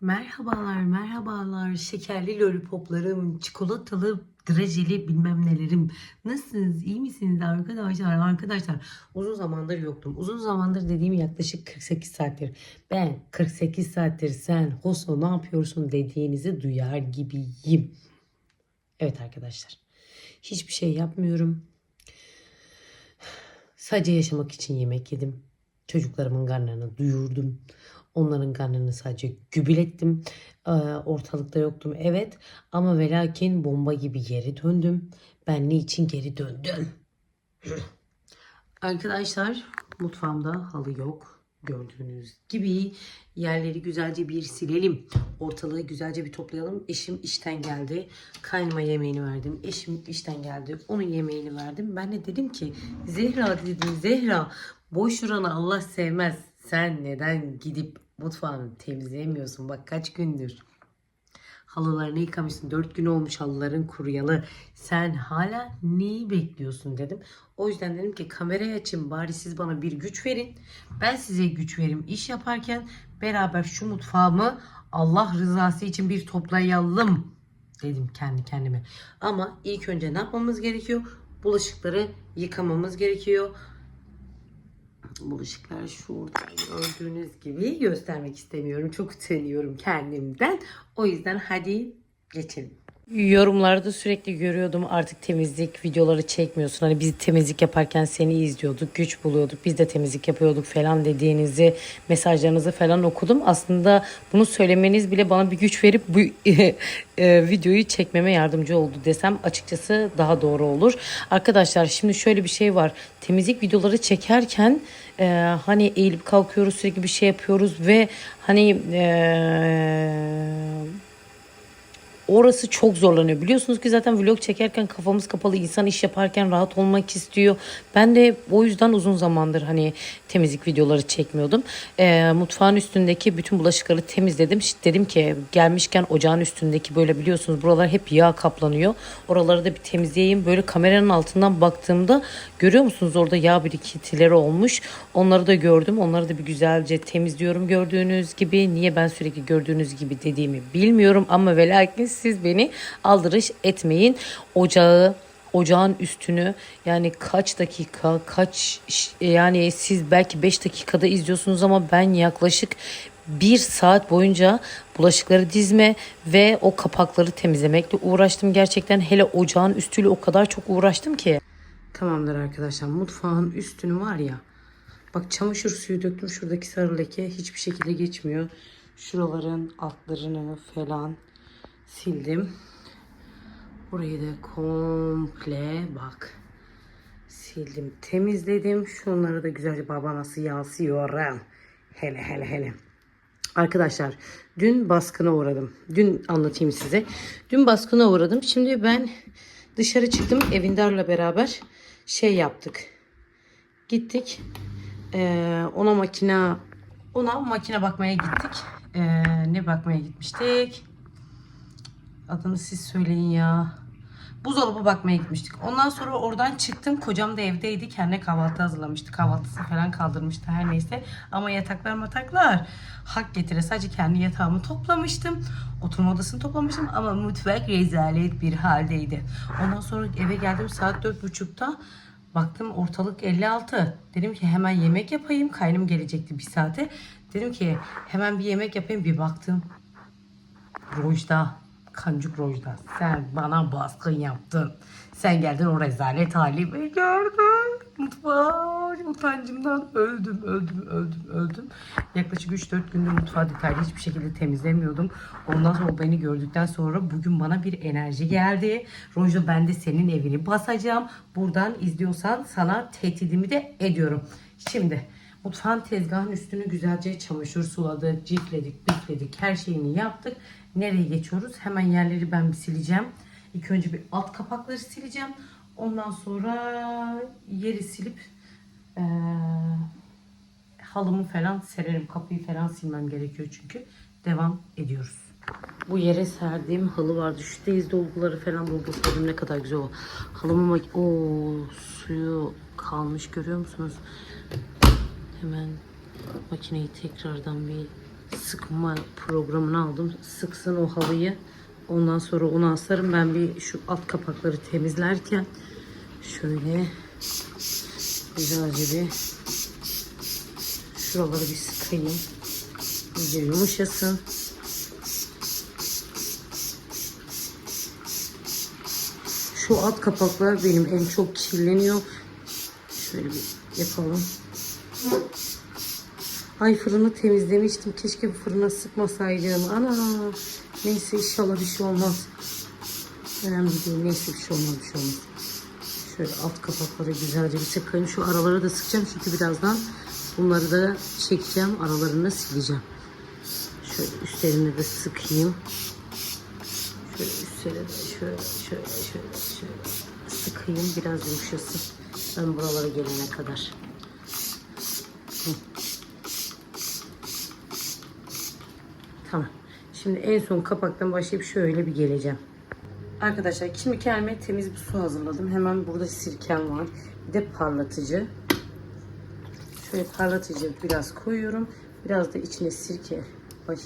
Merhabalar, merhabalar. Şekerli lollipoplarım, çikolatalı, drajeli bilmem nelerim. Nasılsınız? İyi misiniz arkadaşlar? Arkadaşlar uzun zamandır yoktum. Uzun zamandır dediğim yaklaşık 48 saattir. Ben 48 saattir sen Hoso ne yapıyorsun dediğinizi duyar gibiyim. Evet arkadaşlar. Hiçbir şey yapmıyorum. Sadece yaşamak için yemek yedim. Çocuklarımın karnlarını duyurdum. Onların karnını sadece gübülettim. Ee, ortalıkta yoktum evet. Ama ve lakin bomba gibi geri döndüm. Ben niçin geri döndüm? Arkadaşlar mutfağımda halı yok. Gördüğünüz gibi yerleri güzelce bir silelim. Ortalığı güzelce bir toplayalım. Eşim işten geldi. Kaynıma yemeğini verdim. Eşim işten geldi. Onun yemeğini verdim. Ben de dedim ki Zehra dedim Zehra boş duranı Allah sevmez. Sen neden gidip mutfağını temizleyemiyorsun? Bak kaç gündür. Halılarını yıkamışsın. Dört gün olmuş halıların kuruyalı. Sen hala neyi bekliyorsun dedim. O yüzden dedim ki kamerayı açın bari siz bana bir güç verin. Ben size güç vereyim. İş yaparken beraber şu mutfağımı Allah rızası için bir toplayalım dedim kendi kendime. Ama ilk önce ne yapmamız gerekiyor? Bulaşıkları yıkamamız gerekiyor. Bulaşıklar şurada gördüğünüz gibi göstermek istemiyorum. Çok utanıyorum kendimden. O yüzden hadi geçelim. Yorumlarda sürekli görüyordum artık temizlik videoları çekmiyorsun. Hani biz temizlik yaparken seni izliyorduk, güç buluyorduk. Biz de temizlik yapıyorduk falan dediğinizi, mesajlarınızı falan okudum. Aslında bunu söylemeniz bile bana bir güç verip bu e, videoyu çekmeme yardımcı oldu desem açıkçası daha doğru olur. Arkadaşlar şimdi şöyle bir şey var. Temizlik videoları çekerken e, hani eğilip kalkıyoruz sürekli bir şey yapıyoruz ve hani e, Orası çok zorlanıyor. Biliyorsunuz ki zaten vlog çekerken kafamız kapalı. insan iş yaparken rahat olmak istiyor. Ben de o yüzden uzun zamandır hani temizlik videoları çekmiyordum. Ee, mutfağın üstündeki bütün bulaşıkları temizledim. Dedim ki gelmişken ocağın üstündeki böyle biliyorsunuz buralar hep yağ kaplanıyor. Oraları da bir temizleyeyim. Böyle kameranın altından baktığımda görüyor musunuz orada yağ birikintileri olmuş. Onları da gördüm. Onları da bir güzelce temizliyorum gördüğünüz gibi. Niye ben sürekli gördüğünüz gibi dediğimi bilmiyorum ama ve siz beni aldırış etmeyin. Ocağı ocağın üstünü yani kaç dakika kaç yani siz belki 5 dakikada izliyorsunuz ama ben yaklaşık bir saat boyunca bulaşıkları dizme ve o kapakları temizlemekle uğraştım. Gerçekten hele ocağın üstüyle o kadar çok uğraştım ki. Tamamdır arkadaşlar mutfağın üstünü var ya bak çamaşır suyu döktüm şuradaki sarı leke hiçbir şekilde geçmiyor. Şuraların altlarını falan sildim. Burayı da komple bak sildim temizledim. Şunları da güzelce baba nasıl yansıyorum. Hele hele hele. Arkadaşlar dün baskına uğradım. Dün anlatayım size. Dün baskına uğradım. Şimdi ben dışarı çıktım. Evindar'la beraber şey yaptık. Gittik. Ee, ona makine ona makine bakmaya gittik. Ee, ne bakmaya gitmiştik? Adını siz söyleyin ya. Buzdolabı bakmaya gitmiştik. Ondan sonra oradan çıktım. Kocam da evdeydi. Kendine kahvaltı hazırlamıştı. Kahvaltısı falan kaldırmıştı her neyse. Ama yataklar mataklar hak getire. Sadece kendi yatağımı toplamıştım. Oturma odasını toplamıştım. Ama mutfak rezalet bir haldeydi. Ondan sonra eve geldim saat dört buçukta. Baktım ortalık 56. Dedim ki hemen yemek yapayım. Kaynım gelecekti bir saate. Dedim ki hemen bir yemek yapayım. Bir baktım. Rojda Kancuk Rojda sen bana baskın yaptın. Sen geldin o rezalet halimi gördün. Mutfağı utancımdan öldüm, öldüm, öldüm, öldüm. Yaklaşık 3-4 gündür mutfağı detaylı hiçbir şekilde temizlemiyordum. Ondan sonra beni gördükten sonra bugün bana bir enerji geldi. Rojda ben de senin evini basacağım. Buradan izliyorsan sana tehdidimi de ediyorum. Şimdi mutfağın tezgahın üstünü güzelce çamaşır suladık, ciltledik, bifledik, her şeyini yaptık. Nereye geçiyoruz? Hemen yerleri ben bir sileceğim. İlk önce bir alt kapakları sileceğim. Ondan sonra yeri silip eee, halımı falan sererim. Kapıyı falan silmem gerekiyor çünkü. Devam ediyoruz. Bu yere serdiğim halı vardı. Şu teyze dolguları falan doldursadım ne kadar güzel o. Halımı o suyu kalmış görüyor musunuz? Hemen makineyi tekrardan bir sıkma programını aldım. Sıksın o halıyı. Ondan sonra onu asarım. Ben bir şu alt kapakları temizlerken şöyle güzelce bir şuraları bir sıkayım. İyice yumuşasın. Şu alt kapaklar benim en çok kirleniyor. Şöyle bir yapalım. Ay fırını temizlemiştim. Keşke bu fırına sıkmasaydım. Ana. Neyse inşallah bir şey olmaz. Önemli değil. Neyse bir şey olmaz bir şey olmaz. Şöyle alt kapakları güzelce bir sıkayım. Şu araları da sıkacağım çünkü birazdan bunları da çekeceğim. Aralarını sileceğim. Şöyle üstlerini de sıkayım. Şöyle üstlerine de şöyle şöyle şöyle şöyle sıkayım. Biraz yumuşasın. Ben buralara gelene kadar. Tamam. Şimdi en son kapaktan başlayıp şöyle bir geleceğim. Arkadaşlar şimdi kendime temiz bir su hazırladım. Hemen burada sirkem var. Bir de parlatıcı. Şöyle parlatıcı biraz koyuyorum. Biraz da içine sirke. Ay.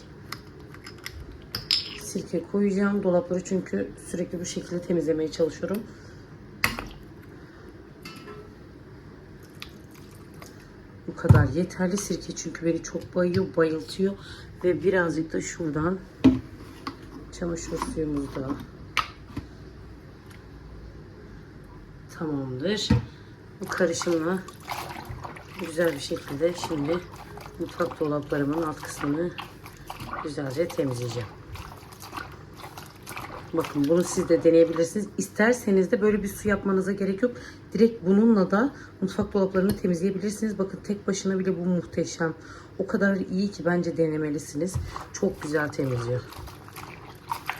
Sirke koyacağım. Dolapları çünkü sürekli bu şekilde temizlemeye çalışıyorum. Kadar yeterli sirke çünkü beni çok bayıyor, bayıltıyor. Ve birazcık da şuradan çamaşır suyumuz da tamamdır. Bu karışımla güzel bir şekilde şimdi mutfak dolaplarımın alt kısmını güzelce temizleyeceğim. Bakın bunu siz de deneyebilirsiniz. İsterseniz de böyle bir su yapmanıza gerek yok. Direkt bununla da mutfak dolaplarını temizleyebilirsiniz. Bakın tek başına bile bu muhteşem. O kadar iyi ki bence denemelisiniz. Çok güzel temizliyor.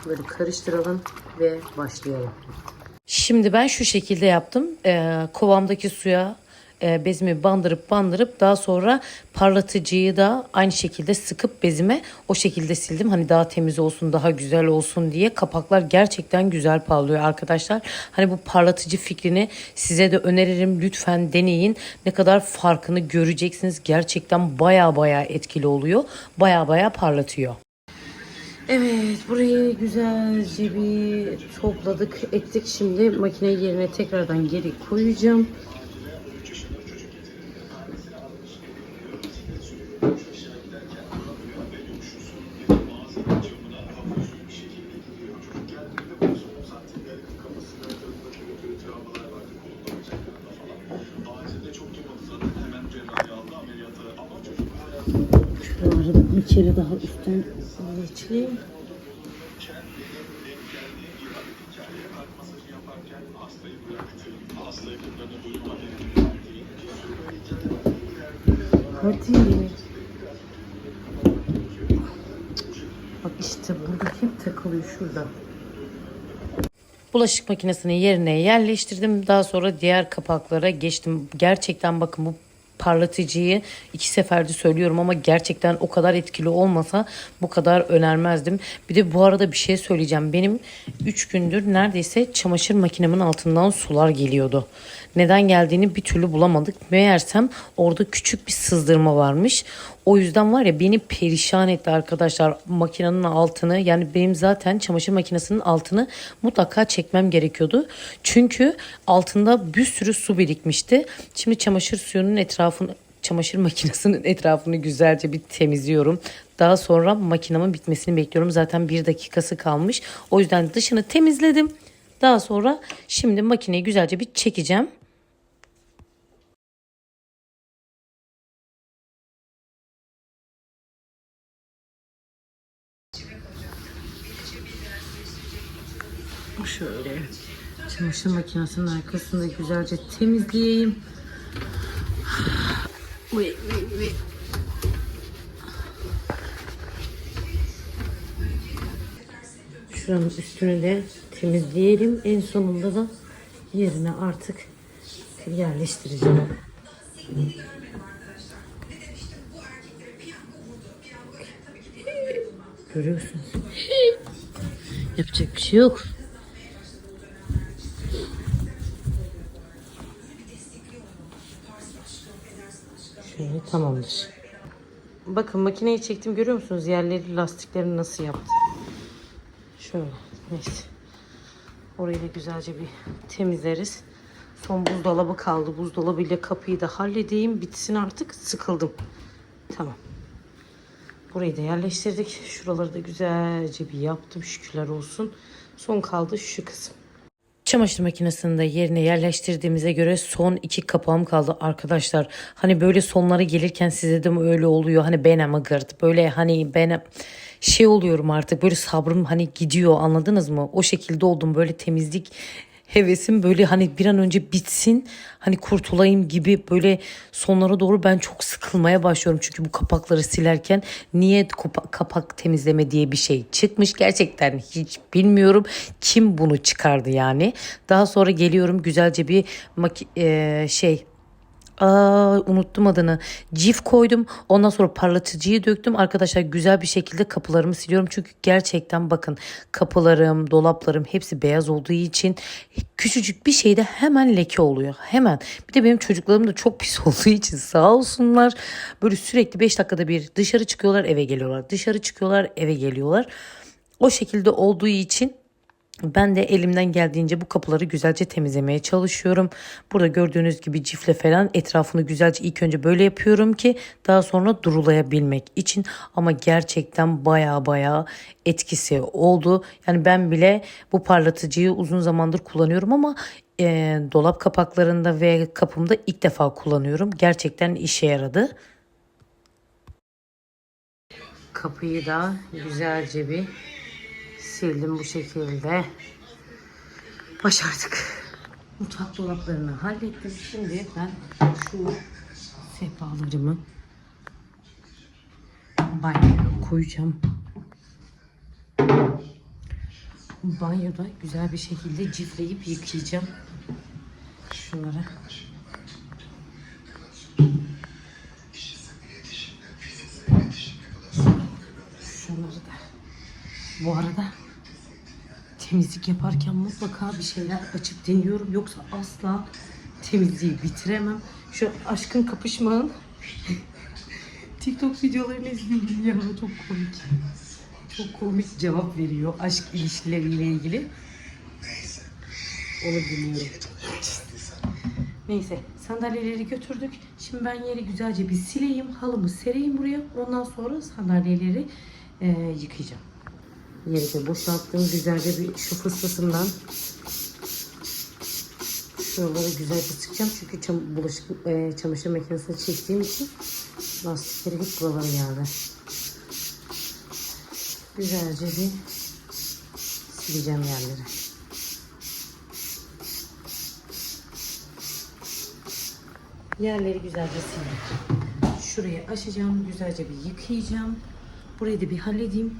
Böyle karıştıralım ve başlayalım. Şimdi ben şu şekilde yaptım. Ee, kovamdaki suya e, bezimi bandırıp bandırıp daha sonra parlatıcıyı da aynı şekilde sıkıp bezime o şekilde sildim. Hani daha temiz olsun, daha güzel olsun diye. Kapaklar gerçekten güzel parlıyor arkadaşlar. Hani bu parlatıcı fikrini size de öneririm. Lütfen deneyin. Ne kadar farkını göreceksiniz. Gerçekten baya baya etkili oluyor. Baya baya parlatıyor. Evet burayı güzelce bir topladık ettik. Şimdi makine yerine tekrardan geri koyacağım. Bir daha üstten geçeyim. Hadi. Bak işte burada hep takılıyor şurada. Bulaşık makinesini yerine yerleştirdim. Daha sonra diğer kapaklara geçtim. Gerçekten bakın bu parlatıcıyı iki seferde söylüyorum ama gerçekten o kadar etkili olmasa bu kadar önermezdim. Bir de bu arada bir şey söyleyeceğim. Benim 3 gündür neredeyse çamaşır makinemin altından sular geliyordu. Neden geldiğini bir türlü bulamadık. Meğersem orada küçük bir sızdırma varmış. O yüzden var ya beni perişan etti arkadaşlar makinenin altını yani benim zaten çamaşır makinesinin altını mutlaka çekmem gerekiyordu. Çünkü altında bir sürü su birikmişti. Şimdi çamaşır suyunun etrafını çamaşır makinesinin etrafını güzelce bir temizliyorum. Daha sonra makinemin bitmesini bekliyorum. Zaten bir dakikası kalmış. O yüzden dışını temizledim. Daha sonra şimdi makineyi güzelce bir çekeceğim. Şöyle çamaşır makinesinin arkasında güzelce temizleyeyim. Uy, uy, uy. Şuranın üstünü de temizleyelim. En sonunda da yerine artık yerleştireceğim. Görüyorsunuz. Yapacak bir şey yok. Tamamdır. bakın makineyi çektim görüyor musunuz? Yerleri lastiklerini nasıl yaptı. Şöyle neyse. Orayı da güzelce bir temizleriz. Son buzdolabı kaldı. Buzdolabıyla kapıyı da halledeyim. Bitsin artık. Sıkıldım. Tamam. Burayı da yerleştirdik. Şuraları da güzelce bir yaptım. Şükürler olsun. Son kaldı şu kısım. Çamaşır makinesini de yerine yerleştirdiğimize göre son iki kapağım kaldı arkadaşlar. Hani böyle sonları gelirken size de mi öyle oluyor? Hani benem agırt. Böyle hani benem şey oluyorum artık böyle sabrım hani gidiyor anladınız mı? O şekilde oldum böyle temizlik hevesim böyle hani bir an önce bitsin hani kurtulayım gibi böyle sonlara doğru ben çok sıkılmaya başlıyorum. Çünkü bu kapakları silerken niye kapa- kapak temizleme diye bir şey çıkmış gerçekten hiç bilmiyorum kim bunu çıkardı yani. Daha sonra geliyorum güzelce bir eee, şey Aa, unuttum adını. Cif koydum. Ondan sonra parlatıcıyı döktüm. Arkadaşlar güzel bir şekilde kapılarımı siliyorum. Çünkü gerçekten bakın kapılarım, dolaplarım hepsi beyaz olduğu için küçücük bir şeyde hemen leke oluyor. Hemen. Bir de benim çocuklarım da çok pis olduğu için sağ olsunlar. Böyle sürekli 5 dakikada bir dışarı çıkıyorlar eve geliyorlar. Dışarı çıkıyorlar eve geliyorlar. O şekilde olduğu için ben de elimden geldiğince bu kapıları güzelce temizlemeye çalışıyorum. Burada gördüğünüz gibi cifle falan etrafını güzelce ilk önce böyle yapıyorum ki daha sonra durulayabilmek için. Ama gerçekten baya baya etkisi oldu. Yani ben bile bu parlatıcıyı uzun zamandır kullanıyorum ama e, dolap kapaklarında ve kapımda ilk defa kullanıyorum. Gerçekten işe yaradı. Kapıyı da güzelce bir sildim bu şekilde. Başardık. Mutfak dolaplarını hallettim. Şimdi ben şu sehpalarımı banyoya koyacağım. Banyoda güzel bir şekilde cifleyip yıkayacağım. Şunları. Şunları da. Bu arada temizlik yaparken mutlaka bir şeyler açıp deniyorum. Yoksa asla temizliği bitiremem. Şu aşkın kapışmanın TikTok videolarını izleyin ya çok komik. Çok komik cevap veriyor aşk ilişkileriyle ilgili. Onu dinliyorum. Neyse sandalyeleri götürdük. Şimdi ben yeri güzelce bir sileyim. Halımı sereyim buraya. Ondan sonra sandalyeleri e, yıkayacağım. Yeri de boşalttım. Güzelce bir şu fıstısından şuraları güzelce sıkacağım. Çünkü çam, bulaşık e, çamaşır makinesine çektiğim için lastikleri hep buralara geldi. Güzelce bir sileceğim yerleri. Yerleri güzelce sildim. Şurayı açacağım. Güzelce bir yıkayacağım. Burayı da bir halledeyim.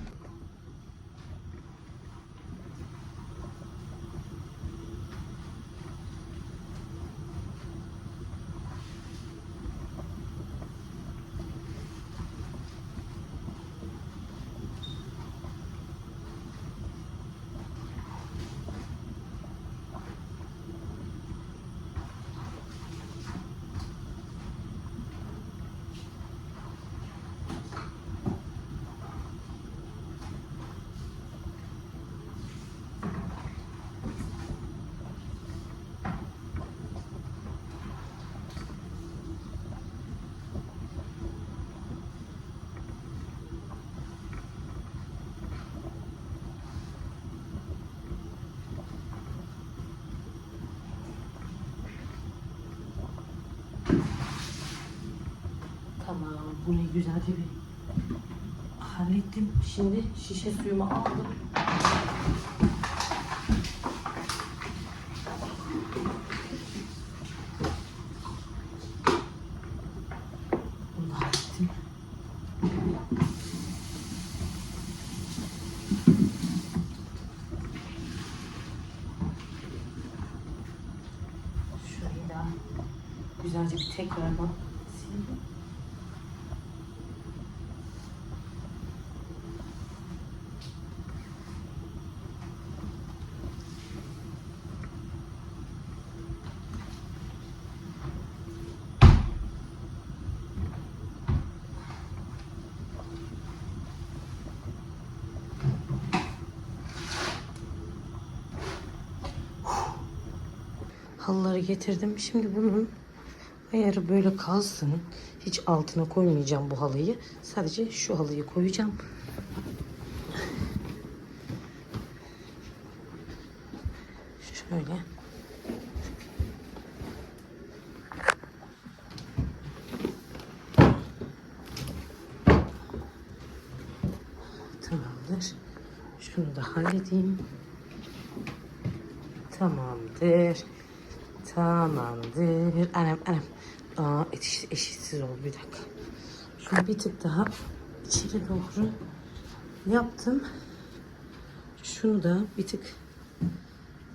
Burayı güzelce bir hallettim. Şimdi şişe suyumu aldım. Bunu da hallettim. Güzelce bir tekrardan sildim. Getirdim. Şimdi bunun ayarı böyle kalsın. Hiç altına koymayacağım bu halıyı. Sadece şu halıyı koyacağım. Şöyle. Tamamdır. Şunu da halledeyim. Tamamdır. Tamamdır. Anam anam. Aa eşit, eşitsiz oldu bir dakika. Şunu bir tık daha içeri doğru yaptım. Şunu da bir tık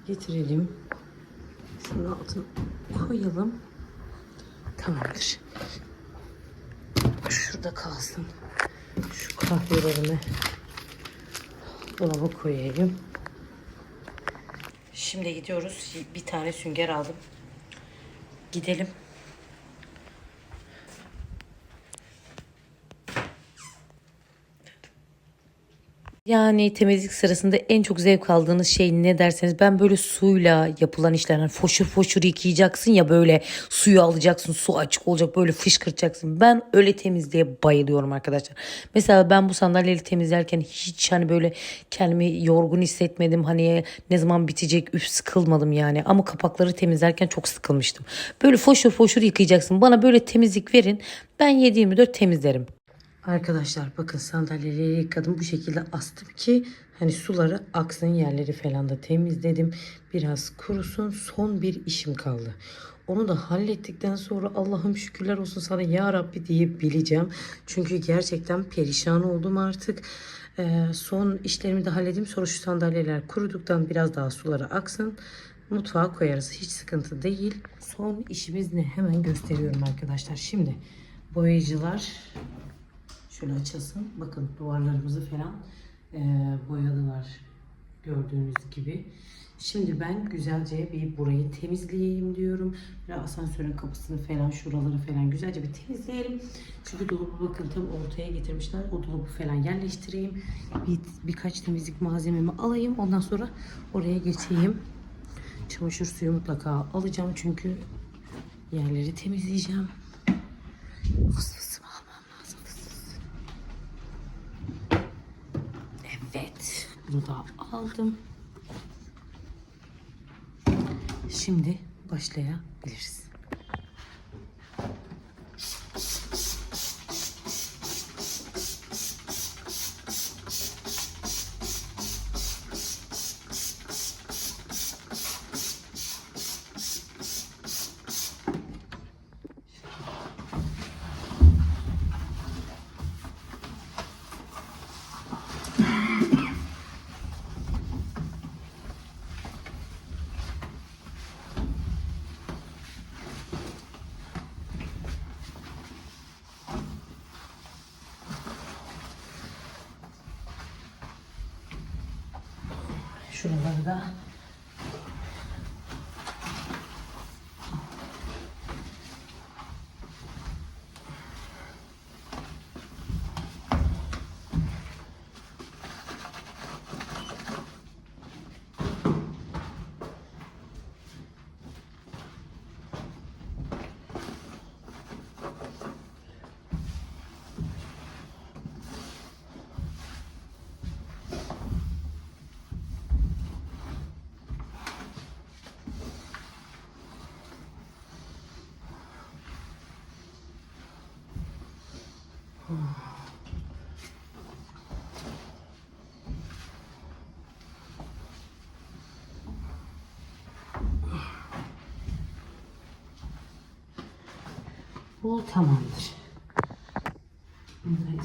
getirelim. Şunu altına koyalım. Tamamdır. Şurada kalsın. Şu kahvelerimi dolaba koyayım. Şimdi gidiyoruz. Bir tane sünger aldım. Gidelim. Yani temizlik sırasında en çok zevk aldığınız şey ne derseniz ben böyle suyla yapılan işler hani foşur foşur yıkayacaksın ya böyle suyu alacaksın su açık olacak böyle fışkırtacaksın. Ben öyle temizliğe bayılıyorum arkadaşlar. Mesela ben bu sandalyeyi temizlerken hiç hani böyle kendimi yorgun hissetmedim. Hani ne zaman bitecek üf sıkılmadım yani ama kapakları temizlerken çok sıkılmıştım. Böyle foşur foşur yıkayacaksın. Bana böyle temizlik verin ben 7-24 temizlerim. Arkadaşlar bakın sandalyeleri yıkadım bu şekilde astım ki hani suları aksın yerleri falan da temizledim. Biraz kurusun son bir işim kaldı. Onu da hallettikten sonra Allah'ım şükürler olsun sana ya Rabbi diyebileceğim. Çünkü gerçekten perişan oldum artık. Ee, son işlerimi de halledeyim. Sonra şu sandalyeler kuruduktan biraz daha suları aksın. Mutfağa koyarız. Hiç sıkıntı değil. Son işimiz ne? Hemen gösteriyorum arkadaşlar. Şimdi boyayıcılar Şöyle açılsın. Bakın duvarlarımızı falan e, boyadılar. Gördüğünüz gibi. Şimdi ben güzelce bir burayı temizleyeyim diyorum. Böyle asansörün kapısını falan şuraları falan güzelce bir temizleyelim. Çünkü dolabı bakın tam ortaya getirmişler. O dolabı falan yerleştireyim. Bir, birkaç temizlik malzememi alayım. Ondan sonra oraya geçeyim. Çamaşır suyu mutlaka alacağım. Çünkü yerleri temizleyeceğim. Fıs fısımı almam lazım. Fıs fıs. Evet. Bunu da aldım. Şimdi başlayabiliriz. Şuraları da bu tamamdır. Evet.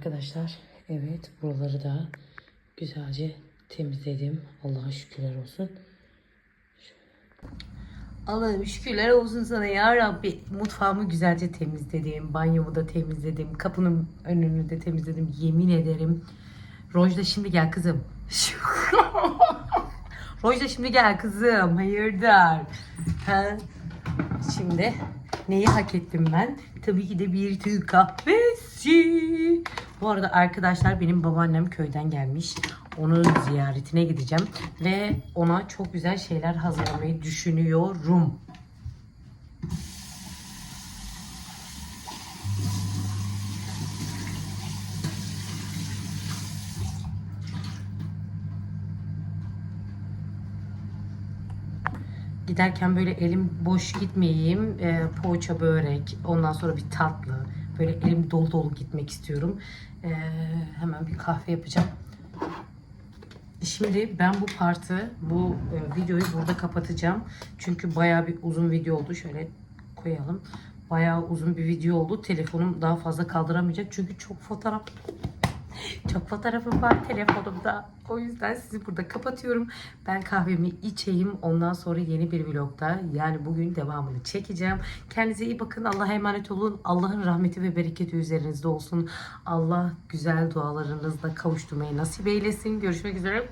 Arkadaşlar evet buraları da güzelce temizledim. Allah'a şükürler olsun. Allah'ım şükürler olsun sana ya Rabbi. Mutfağımı güzelce temizledim. Banyomu da temizledim. Kapının önünü de temizledim. Yemin ederim. Rojda şimdi gel kızım. Rojda şimdi gel kızım. Hayırdır? Ha? Şimdi neyi hak ettim ben? Tabii ki de bir Türk kahvesi. Bu arada arkadaşlar benim babaannem köyden gelmiş. Onun ziyaretine gideceğim. Ve ona çok güzel şeyler hazırlamayı düşünüyorum. Giderken böyle elim boş gitmeyeyim. Ee, poğaça, börek, ondan sonra bir tatlı. Böyle elim dolu dolu gitmek istiyorum. Ee, hemen bir kahve yapacağım. Şimdi ben bu partı, bu e, videoyu burada kapatacağım. Çünkü bayağı bir uzun video oldu. Şöyle koyalım. Bayağı uzun bir video oldu. Telefonum daha fazla kaldıramayacak. Çünkü çok fotoğraf çok fotoğrafım var telefonumda. O yüzden sizi burada kapatıyorum. Ben kahvemi içeyim. Ondan sonra yeni bir vlogda yani bugün devamını çekeceğim. Kendinize iyi bakın. Allah'a emanet olun. Allah'ın rahmeti ve bereketi üzerinizde olsun. Allah güzel dualarınızla kavuşturmayı nasip eylesin. Görüşmek üzere.